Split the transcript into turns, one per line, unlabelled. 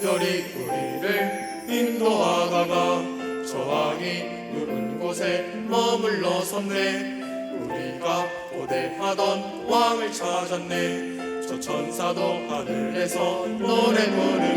별이 우리를 인도하다가 저항이 누운 곳에 머물러 섰네. 우리가 고대하던 왕을 찾았네. 저 천사도 하늘에서 노래 부르네